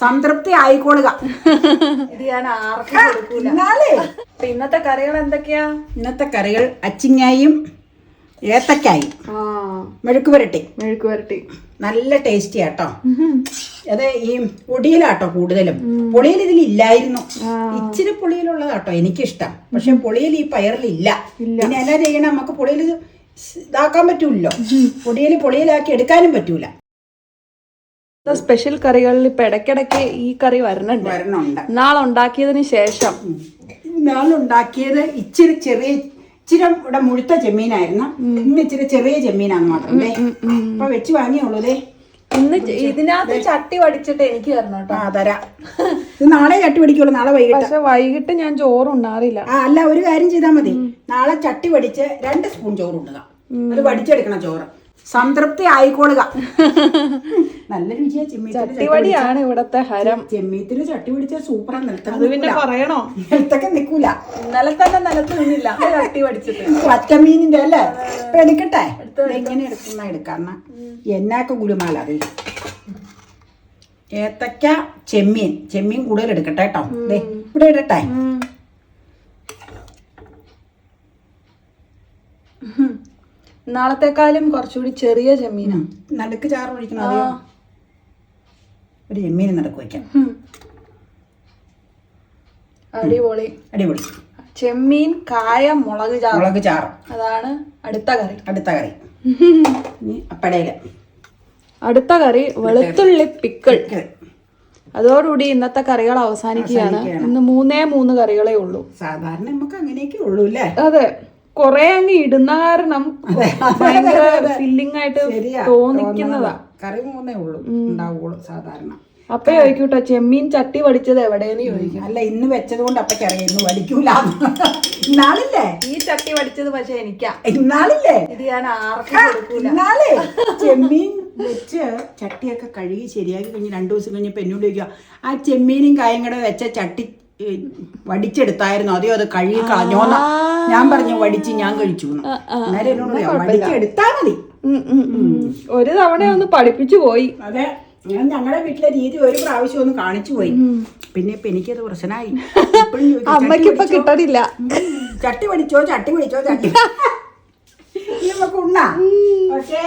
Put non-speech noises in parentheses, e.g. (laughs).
സംതൃപ്തി ആയിക്കോളുക ഇത് ഞാൻ ആർക്കും കൊടുക്കൂല. ഇന്നത്തെ കറികൾ എന്തൊക്കെയാ? ഇന്നത്തെ കറികൾ അച്ചിങ്ങായും ഏത്തക്കായും. മെഴുക്ക് പുരട്ടി. മെഴുക്ക് പുരട്ടി. നല്ല ടേസ്റ്റി ആട്ടോ അത് ഈ പൊടിയിലാട്ടോ കൂടുതലും. പൊളിയിൽ ഇതിൽ ഇല്ലായിരുന്നു. ഇച്ചിരി പൊളിയിലുള്ളതാട്ടോ എനിക്കിഷ്ടം. പക്ഷെ പൊളിയിൽ ഈ പയറിലില്ല പിന്നെ എന്നാ ചെയ്യണം? നമുക്ക് പൊളിയിൽ ഇതാക്കാൻ പറ്റൂല്ലോ പൊടിയിൽ പൊളിയിലാക്കി എടുക്കാനും പറ്റൂല. സ്പെഷ്യൽ കറികളിൽ ഇപ്പൊ ഇടയ്ക്കിടയ്ക്ക് ഈ കറി വരണുണ്ട് വരണുണ്ട് നാളെ ഉണ്ടാക്കിയതിന് ശേഷം ഉണ്ടാക്കിയത് ഇച്ചിരി ചെറിയ ഇച്ചിരി ഇവിടെ മുഴുത്ത ചെമ്മീനായിരുന്നു. ഇന്ന് ഇച്ചിരി ചെറിയ ചെമ്മീനാന്ന് മാത്രം. ദേ, വെച്ച് വാങ്ങിയുള്ളൂ ദേ. ഇന്ന് ച- ഇതിനകത്ത് ചട്ടി വടിച്ചിട്ട് എനിക്ക് തരണം കേട്ടോ. ആ തരാം. ഇത് നാളെ ചട്ടി പിടിക്കുള്ളൂ നാളെ വൈകിട്ട്. പക്ഷെ വൈകിട്ട് ഞാൻ ചോറ് ഉണ്ടാറില്ല ആ അല്ല ഒരു കാര്യം ചെയ്താൽ മതി. നാളെ ചട്ടി വടിച്ച് രണ്ട് സ്പൂൺ ചോറ് ഇടുക അത് വടിച്ചെടുക്കണം ചോറ്. സംതൃപ്തി ആയിക്കോളുക നല്ല രുചിയാ ചെമ്മീത്തിന് ചട്ടിവടിയാണ് ഇവിടത്തെ ഹരം. ചെമ്മീത്തിന് ചട്ടി പിടിച്ച സൂപ്പറാ നിലത്തൊക്കെ അത് പിന്നെ പറയണോ? നിലത്തൊക്കെ നിൽക്കൂല. ഇന്നലെ തന്നെ നിലത്ത് നിന്നില്ല. ചട്ടി വടിച്ചിട്ട് പച്ചമീനിന്റെ അല്ലേ? ഇപ്പൊ എടുക്കട്ടെ? എങ്ങനെ എടുക്കുന്ന എടുക്കാന്ന എന്നാക്ക ഗുലുമാല അത്? ഏത്തക്ക ചെമ്മീൻ. ചെമ്മീൻ കൂടുതൽ എടുക്കട്ടെ കേട്ടോ. ഇവിടെ ഇടട്ടെ. നാളത്തെക്കാളും കുറച്ചുകൂടി ചെറിയ ചെമ്മീനാ നടുക്ക് ചാറ് ഒഴിക്കണം അതെയോ? ഒരു ചെമ്മീൻ നടക്ക് വയ്ക്കാം. അടിപൊളി. അടിപൊളി. ചെമ്മീൻ കായ മുളക് ചാറ്. മുളക് ചാറ്. അതാണ് അടുത്ത കറി. അടുത്ത കറി. (laughs) ഇനി അപ്പടയിൽ. അടുത്ത കറി വെളുത്തുള്ളി പിക്കിൾ. അതോടുകൂടി ഇന്നത്തെ കറികൾ അവസാനിക്കുകയാണ്. ഇന്ന് മൂന്നേ മൂന്ന് കറികളേ ഉള്ളൂ. സാധാരണ നമുക്ക് അങ്ങനെയൊക്കെ ഉള്ളൂ അല്ലേ? അതെ. കൊറേ അങ്ങ് ഇടുന്ന കാരണം ഭയങ്കര ഫില്ലിംഗ് ആയിട്ട് തോന്നിക്കുന്നതാ. കറി മൂന്നേ ഉള്ളൂ ഉണ്ടാവുള്ളൂ സാധാരണ. അപ്പൊ ചോദിക്കൂട്ടോ ചെമ്മീൻ ചട്ടി പഠിച്ചത് എവിടെയെന്ന് ചോദിക്കും. അല്ല ഇന്ന് വെച്ചത് കൊണ്ട് അപ്പയ്ക്ക് അറിയാം ഇന്ന് വലിക്കൂല ഇന്നാളില്ലേ? ഈ ചട്ടി പഠിച്ചത് പക്ഷെ എനിക്കാ. ഇന്നാളില്ലേ? ഇത് ഞാൻ ആർക്കും ഇന്നാളേ. ചെമ്മീൻ വെച്ച് ചട്ടിയൊക്കെ കഴുകി ശരിയാക്കി കഴിഞ്ഞ് രണ്ടു ദിവസം കഴിഞ്ഞപ്പോൾ എന്നോട് ചോദിക്കുക ആ ചെമ്മീനും കായും കൂടെ വെച്ച ചട്ടി വടിച്ചെടുത്തായിരുന്നു? അതെയോ അത് കഴുകി കളഞ്ഞോന്ന്. ഞാൻ പറഞ്ഞു വടിച്ച് ഞാൻ കഴിച്ചു അന്നേരം എന്നോട് പറയാം വടിച്ചെടുത്താ മതി. ഉം, ഉം, ഉം. ഒരു തവണ ഒന്ന് പഠിപ്പിച്ചു പോയി. അതെ. ഞാൻ ഞങ്ങളുടെ വീട്ടിലെ രീതി ഒരു പ്രാവശ്യം ഒന്ന് കാണിച്ചു പോയി. പിന്നെ ഇപ്പൊ എനിക്കത് പ്രശ്നമായി (laughs) ഇപ്പഴും ചോദിക്കും, അമ്മയ്ക്ക് ഇപ്പൊ കിട്ടണില്ല. ഉം, ചട്ടി പഠിച്ചോ ചട്ടി പഠിച്ചോ ചട്ടി (laughs) ഇത് നമുക്ക് ഉണ്ണാ? പക്ഷേ